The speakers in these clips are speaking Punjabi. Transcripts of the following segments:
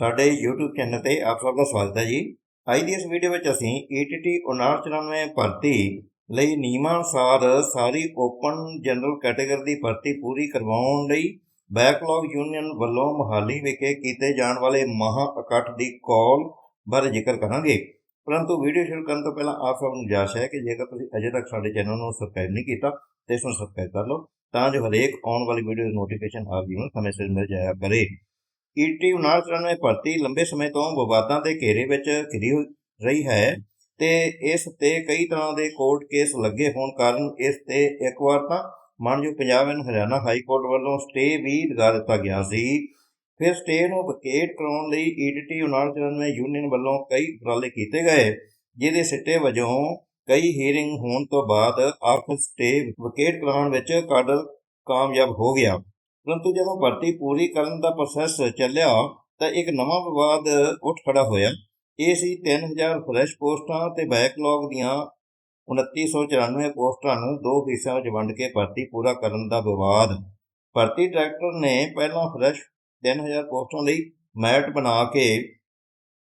ਸਾਡੇ YouTube ਚੈਨਲ ਤੇ ਆਪ ਸਭ ਦਾ ਸਵਾਗਤ ਹੈ ਜੀ। ਅੱਜ ਦੀ ਇਸ ਵੀਡੀਓ ਵਿੱਚ ਅਸੀਂ E ETT 5994 ਭਰਤੀ ਲਈ ਨਿਯਮਾਂ ਅਨੁਸਾਰ ਸਾਰੀ ਓਪਨ ਜਨਰਲ ਕੈਟਾਗਰੀ ਦੀ ਭਰਤੀ ਪੂਰੀ ਕਰਵਾਉਣ ਲਈ ਬੈਕਲੌਗ ਯੂਨੀਅਨ ਵੱਲੋਂ ਮਹਾਲੀ ਵਿਖੇ ਕੀਤੇ ਜਾਣ ਵਾਲੇ ਮਹਾ ਇਕੱਠ ਦੀ ਕਾਲ ਬਾਰੇ ਜ਼ਿਕਰ ਕਰਾਂਗੇ। ਪਰੰਤੂ ਵੀਡੀਓ ਸ਼ੁਰੂ ਕਰਨ ਤੋਂ ਪਹਿਲਾਂ ਆਪ ਸਭ ਨੂੰ ਗੁਜ਼ਾਰਿਸ਼ ਹੈ ਕਿ ਜੇਕਰ ਤੁਸੀਂ ਅਜੇ ਤੱਕ ਸਾਡੇ ਚੈਨਲ ਨੂੰ ਸਬਸਕ੍ਰਾਈਬ ਨਹੀਂ ਕੀਤਾ, ਤੇ ਇਸ ਨੂੰ ਸਬਸਕ੍ਰਾਈਬ ਕਰ ਲਓ, ਤਾਂ ਜੋ ਹਰੇਕ ਆਉਣ ਵਾਲੀ ਵੀਡੀਓ ਦੀ ਨੋਟੀਫਿਕੇਸ਼ਨ ਆਪ ਜੀ ਨੂੰ ਸਮੇਂ ਸਿਰ ਮਿਲ ਜਾਇਆ ਕਰੇ। ਈਟੀ 5994 ਭਰਤੀ ਲੰਬੇ ਸਮੇਂ ਤੋਂ ਵਿਵਾਦਾਂ ਦੇ ਘੇਰੇ ਵਿੱਚ ਘਿਰੀ ਹੋਈ ਰਹੀ ਹੈ ਤੇ ਇਸ ਤੇ ਕਈ ਤਰ੍ਹਾਂ ਦੇ ਕੋਰਟ ਕੇਸ ਲੱਗੇ ਹੋਣ ਕਾਰਨ ਇਸ ਤੇ ਇੱਕ ਵਾਰ ਤਾਂ ਮਾਨਯੋਗ Punjab and Haryana high court ਵੱਲੋਂ ਸਟੇ ਵੀ ਲਗਾ ਦਿੱਤਾ ਗਿਆ ਸੀ। ਫਿਰ ਸਟੇ ਨੂੰ ਵਕੇਟ ਕਰਾਉਣ ਲਈ ਈਟੀਟੀ 5994 ਯੂਨੀਅਨ ਵੱਲੋਂ ਕਈ ਉਪਰਾਲੇ ਕੀਤੇ ਗਏ, ਜਿਹਦੇ ਸਿੱਟੇ ਵਜੋਂ ਕਈ ਹੀਅਰਿੰਗ ਹੋਣ ਤੋਂ ਬਾਅਦ ਆਖਰ ਸਟੇ ਵਕੇਟ ਕਰਾਉਣ ਵਿੱਚ ਕਾਡਰ ਕਾਮਯਾਬ ਹੋ ਗਿਆ। ਪਰੰਤੂ ਜਦੋਂ ਭਰਤੀ ਪੂਰੀ ਕਰਨ ਦਾ ਪ੍ਰੋਸੈਸ ਚੱਲਿਆ, ਤਾਂ ਇੱਕ ਨਵਾਂ ਵਿਵਾਦ ਉੱਠ ਖੜਾ ਹੋਇਆ। ਇਹ ਸੀ 3000 ਫਰੈਸ਼ ਪੋਸਟਾਂ ਤੇ ਬੈਕਲੌਗ ਦੀਆਂ 2994 ਪੋਸਟਾਂ ਨੂੰ ਦੋ ਹਿੱਸਿਆਂ ਵਿੱਚ ਵੰਡ ਕੇ ਭਰਤੀ ਪੂਰਾ ਕਰਨ ਦਾ ਵਿਵਾਦ। ਭਰਤੀ ਡਾਇਰੈਕਟਰ ਨੇ ਪਹਿਲਾਂ ਫਰੈਸ਼ 3000 ਪੋਸਟਾਂ ਲਈ ਮੈਟ ਬਣਾ ਕੇ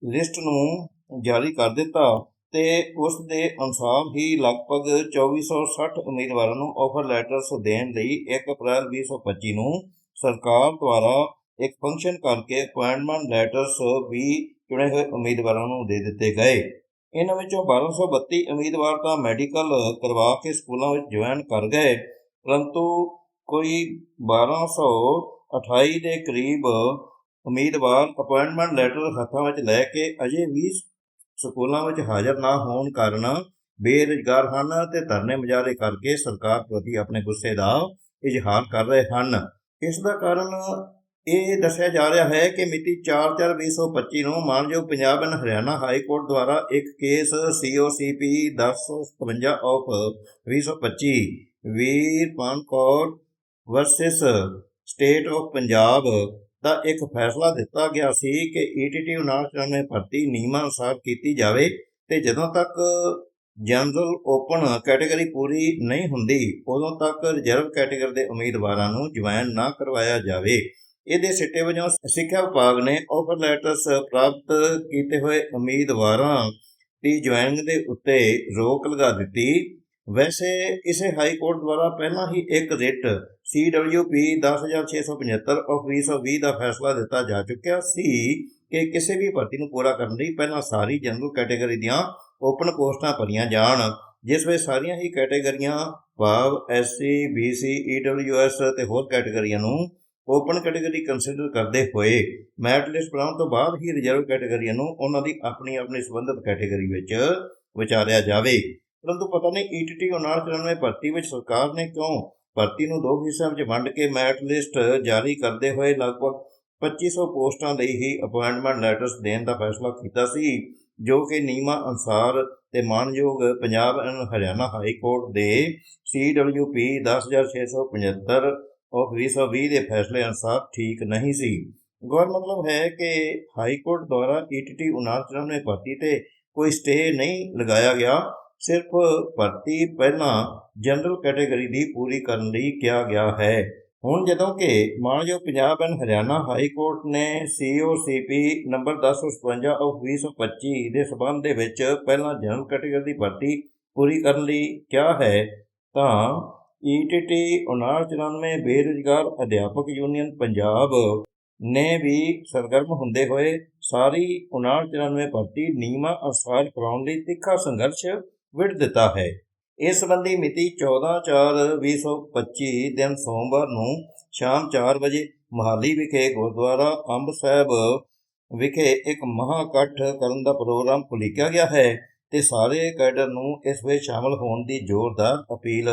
ਲਿਸਟ ਨੂੰ ਜਾਰੀ ਕਰ ਦਿੱਤਾ। ਤੇ ਉਸ ਦੇ ਅਨੁਸਾਰ ਹੀ ਲਗਭਗ 2460 ਉਮੀਦਵਾਰਾਂ ਨੂੰ ਆਫਰ ਲੈਟਰਸ ਦੇਣ ਲਈ 1 ਅਪ੍ਰੈਲ 2025 ਨੂੰ ਸਰਕਾਰ ਦੁਆਰਾ ਇੱਕ ਫੰਕਸ਼ਨ ਕਰਕੇ ਅਪਾਇੰਟਮੈਂਟ ਲੈਟਰਸ ਵੀ ਚੁਣੇ ਹੋਏ ਉਮੀਦਵਾਰਾਂ ਨੂੰ ਦੇ ਦਿੱਤੇ ਗਏ। ਇਹਨਾਂ ਵਿੱਚੋਂ 1232 ਉਮੀਦਵਾਰ ਤਾਂ ਮੈਡੀਕਲ ਕਰਵਾ ਕੇ ਸਕੂਲਾਂ ਵਿੱਚ ਜੁਆਇਨ ਕਰ ਗਏ, ਪਰੰਤੂ ਕੋਈ 1228 ਦੇ ਕਰੀਬ ਉਮੀਦਵਾਰ ਅਪਾਇੰਟਮੈਂਟ ਲੈਟਰ ਹੱਥਾਂ ਵਿੱਚ ਲੈ ਕੇ ਅਜੇ ਵੀ ਸਕੂਲਾਂ ਵਿੱਚ ਹਾਜ਼ਰ ਨਾ ਹੋਣ ਕਾਰਨ ਬੇਰੁਜ਼ਗਾਰ ਹਨ ਤੇ ਧਰਨੇ ਮੁਜ਼ਾਹਰੇ ਕਰਕੇ ਸਰਕਾਰ ਪ੍ਰਤੀ ਆਪਣੇ ਗੁੱਸੇ ਦਾ ਇਜ਼ਹਾਰ ਕਰ ਰਹੇ ਹਨ। ਇਸ ਦਾ ਕਾਰਨ ਇਹ ਦੱਸਿਆ ਜਾ ਰਿਹਾ ਹੈ ਕਿ ਮਿਤੀ 4/4/2025 ਨੂੰ ਮਾਨਯੋਗ Punjab and Haryana high court ਦੁਆਰਾ ਇੱਕ case COCP 1057 of 2025 Veerpan Kaur versus state of Punjab ਦਾ ਇੱਕ ਫੈਸਲਾ ਦਿੱਤਾ ਗਿਆ ਸੀ ਕਿ E ETT 5994 ਭਰਤੀ ਨਿਯਮਾਂ ਅਨੁਸਾਰ ਕੀਤੀ ਜਾਵੇ ਤੇ ਜਦੋਂ ਤੱਕ ਜਨਰਲ ਓਪਨ ਕੈਟਾਗਰੀ ਪੂਰੀ ਨਹੀਂ ਹੁੰਦੀ, ਉਦੋਂ ਤੱਕ ਰਿਜ਼ਰਵ ਕੈਟਾਗਰੀ ਦੇ ਉਮੀਦਵਾਰਾਂ ਨੂੰ ਜੁਆਇਨ ਨਾ ਕਰਵਾਇਆ ਜਾਵੇ। ਇਹਦੇ ਸਿੱਟੇ ਵਜੋਂ ਸਿੱਖਿਆ ਵਿਭਾਗ ਨੇ ਆਫਰ ਲੈਟਰਸ ਪ੍ਰਾਪਤ ਕੀਤੇ ਹੋਏ ਉਮੀਦਵਾਰਾਂ ਦੀ ਜੁਆਇਨਿੰਗ ਦੇ ਉੱਤੇ ਰੋਕ ਲਗਾ ਦਿੱਤੀ। ਵੈਸੇ ਇਸੇ ਹਾਈ ਕੋਰਟ ਦੁਆਰਾ ਪਹਿਲਾਂ ਹੀ ਇੱਕ ਰਿਟ CWP 10675 ਆਫ 2020 ਦਾ ਫੈਸਲਾ ਦਿੱਤਾ ਜਾ ਚੁੱਕਿਆ ਸੀ ਕਿ ਕਿਸੇ ਵੀ ਭਰਤੀ ਨੂੰ ਪੂਰਾ ਕਰਨ ਲਈ ਪਹਿਲਾਂ ਸਾਰੀ ਜਨਰਲ ਕੈਟਾਗਰੀ ਦੀਆਂ ਓਪਨ ਪੋਸਟਾਂ ਭਰੀਆਂ ਜਾਣ, ਜਿਸ ਵਿੱਚ ਸਾਰੀਆਂ ਹੀ ਕੈਟਾਗਰੀਆਂ ਭਾਵ SC BC EWS ਤੇ ਹੋਰ ਕੈਟਾਗਰੀਆਂ ਨੂੰ ਓਪਨ ਕੈਟਾਗਰੀ ਕੰਸੀਡਰ ਕਰਦੇ ਹੋਏ ਮੈਰਿਟ ਲਿਸਟ ਬਣਾਉਣ ਤੋਂ ਬਾਅਦ ਹੀ ਰਿਜ਼ਰਵ ਕੈਟਾਗਰੀਆਂ ਨੂੰ ਉਹਨਾਂ ਦੀ ਆਪਣੀ ਆਪਣੀ ਸੰਬੰਧਿਤ ਕੈਟਾਗਰੀ ਵਿੱਚ ਵਿਚਾਰਿਆ ਜਾਵੇ। ਪਰੰਤੂ ਪਤਾ ਨਹੀਂ E ETT 5994 ਭਰਤੀ ਵਿੱਚ ਸਰਕਾਰ ਨੇ ਕਿਉਂ? ਭਰਤੀ ਨੂੰ ਦੋ ਹਿੱਸਿਆਂ ਵਿੱਚ ਵੰਡ ਕੇ ਮੈਰਿਟ ਲਿਸਟ ਜਾਰੀ ਕਰਦੇ ਹੋਏ ਲਗਭਗ 2500 ਪੋਸਟਾਂ ਲਈ ਹੀ ਅਪਾਇੰਟਮੈਂਟ ਲੈਟਰਸ ਦੇਣ ਦਾ ਫੈਸਲਾ ਕੀਤਾ ਸੀ, ਜੋ ਕਿ ਨਿਯਮਾਂ ਅਨੁਸਾਰ ਤੇ ਮਾਨਯੋਗ Punjab and Haryana high court ਦੇ CWP 10675 ਆਫ 2020 ਦੇ ਫੈਸਲੇ ਅਨੁਸਾਰ ਠੀਕ ਨਹੀਂ ਸੀ। ਗੌਰ ਮਤਲਬ ਹੈ ਕਿ ਹਾਈ ਕੋਰਟ ਦੁਆਰਾ E ETT 5994 ਭਰਤੀ ਤੇ ਕੋਈ ਸਟੇ ਨਹੀਂ ਲਗਾਇਆ ਗਿਆ। ਸਿਰਫ ਭਰਤੀ ਪਹਿਲਾਂ ਜਨਰਲ ਕੈਟਾਗਰੀ ਦੀ ਪੂਰੀ ਕਰਨ ਲਈ ਕਿਹਾ ਗਿਆ ਹੈ। ਹੁਣ ਜਦੋਂ ਕਿ ਮਾਨਯੋਗ Punjab and Haryana high court ਨੇ COCP ਨੰਬਰ 1057 ਆਫ 2025 ਦੇ ਸਬੰਧ ਦੇ ਵਿੱਚ ਪਹਿਲਾਂ ਜਨਰਲ ਕੈਟਾਗਰੀ ਦੀ ਭਰਤੀ ਪੂਰੀ ਕਰਨ ਲਈ ਕਿਹਾ ਹੈ, ਤਾਂ E ETT 5994 ਬੇਰੁਜ਼ਗਾਰ ਅਧਿਆਪਕ ਯੂਨੀਅਨ ਪੰਜਾਬ ਨੇ ਵੀ ਸਰਗਰਮ ਹੁੰਦੇ ਹੋਏ ਸਾਰੀ 5994 ਭਰਤੀ ਨਿਯਮਾਂ ਅਨੁਸਾਰ ਕਰਾਉਣ ਲਈ ਤਿੱਖਾ ਸੰਘਰਸ਼ ਵਿੱਢ ਦਿੱਤਾ ਹੈ। ਇਸ ਸੰਬੰਧੀ ਮਿਤੀ 14/4/2025 ਦਿਨ ਸੋਮਵਾਰ ਨੂੰ ਸ਼ਾਮ 4 ਵਜੇ ਮਹਾਲੀ ਵਿਖੇ ਗੁਰਦੁਆਰਾ ਅੰਬ ਸਾਹਿਬ ਵਿਖੇ ਇੱਕ ਮਹਾ ਇਕੱਠ ਕਰਨ ਦਾ ਪ੍ਰੋਗਰਾਮ ਉਲੀਕਿਆ ਗਿਆ ਹੈ ਤੇ ਸਾਰੇ ਕੈਡਰ ਨੂੰ ਇਸ ਵਿੱਚ ਸ਼ਾਮਲ ਹੋਣ ਦੀ ਜ਼ੋਰਦਾਰ ਅਪੀਲ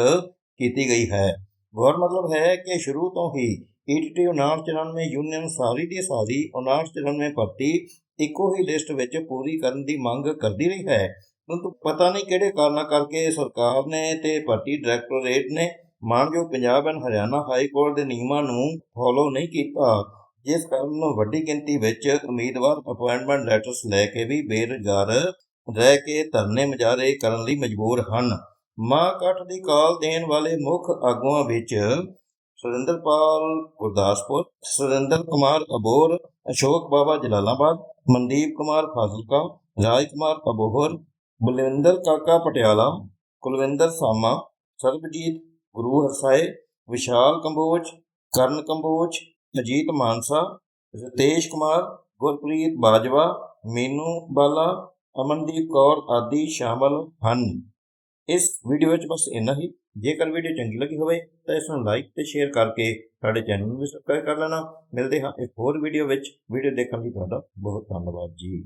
ਕੀਤੀ ਗਈ ਹੈ। ਗੌਰ ਮਤਲਬ ਹੈ ਕਿ ਸ਼ੁਰੂ ਤੋਂ ਹੀ E ETT 5994 ਯੂਨੀਅਨ ਸਾਰੀ ਦੀ ਸਾਰੀ 5994 ਭਰਤੀ ਇੱਕੋ ਹੀ ਲਿਸਟ ਵਿੱਚ ਪੂਰੀ ਕਰਨ ਦੀ ਮੰਗ ਕਰਦੀ ਰਹੀ ਹੈ। ਪਰੰਤੂ ਪਤਾ ਨਹੀਂ ਕਿਹੜੇ ਕਾਰਨਾਂ ਕਰਕੇ ਸਰਕਾਰ ਨੇ ਤੇ ਭਰਤੀ ਡਾਇਰੈਕਟੋਰੇਟ ਨੇ ਮਾਨਯੋਗ Punjab and Haryana high court ਦੇ ਨਿਯਮਾਂ ਨੂੰ ਫੋਲੋ ਨਹੀਂ ਕੀਤਾ। ਜਿਸ ਕਾਰਨ ਵੱਡੀ ਗਿਣਤੀ ਵਿੱਚ ਉਮੀਦਵਾਰ ਅਪਾਇੰਟਮੈਂਟ ਲੈਟਰਸ ਲੈ ਕੇ ਵੀ ਬੇਰੁਜ਼ਗਾਰ ਰਹਿ ਕੇ ਧਰਨੇ ਮੁਜ਼ਾਹਰੇ ਕਰਨ ਲਈ ਮਜਬੂਰ ਹਨ। ਮਾਂ ਕੱਠ ਦੀ ਕਾਲ ਦੇਣ ਵਾਲੇ ਮੁੱਖ ਆਗੂਆਂ ਵਿੱਚ ਸੁਰਿੰਦਰਪਾਲ ਗੁਰਦਾਸਪੁਰ, ਸੁਰਿੰਦਰ ਕੁਮਾਰ ਅਬੋਰ ਅਸ਼ੋਕ ਬਾਬਾ ਜਲਾਲਾਬਾਦ, ਮਨਦੀਪ ਕੁਮਾਰ ਫਾਜ਼ਿਲਕਾ ਰਾਜ ਕੁਮਾਰ ਅਬੋਹਰ ਬਲਵਿੰਦਰ ਕਾਕਾ ਪਟਿਆਲਾ, ਕੁਲਵਿੰਦਰ ਸਾਮਾ, ਸਰਬਜੀਤ, ਗੁਰੂ ਹਰਸਾਏ, ਵਿਸ਼ਾਲ ਕੰਬੋਜ, ਕਰਨ ਕੰਬੋਜ ਅਜੀਤ ਮਾਨਸਾ, ਰਤੇਸ਼ ਕੁਮਾਰ, ਗੁਰਪ੍ਰੀਤ ਬਾਜਵਾ, ਮੀਨੂ ਬਾਲਾ, ਅਮਨਦੀਪ ਕੌਰ ਆਦਿ ਸ਼ਾਮਲ ਹਨ। ਇਸ ਵੀਡੀਓ ਵਿੱਚ ਬਸ ਇੰਨਾ ਹੀ। ਜੇਕਰ ਵੀਡੀਓ ਚੰਗੀ ਲੱਗੀ ਹੋਵੇ ਤਾਂ ਇਸ ਨੂੰ ਲਾਈਕ ਤੇ ਸ਼ੇਅਰ ਕਰਕੇ ਸਾਡੇ ਚੈਨਲ ਨੂੰ ਵੀ ਸਬਸਕ੍ਰਾਈਬ ਕਰ ਲੈਣਾ। ਮਿਲਦੇ ਹਾਂ ਇੱਕ ਹੋਰ ਵੀਡੀਓ ਵਿੱਚ। ਵੀਡੀਓ ਦੇਖਣ ਲਈ ਤੁਹਾਡਾ ਬਹੁਤ ਧੰਨਵਾਦ ਜੀ।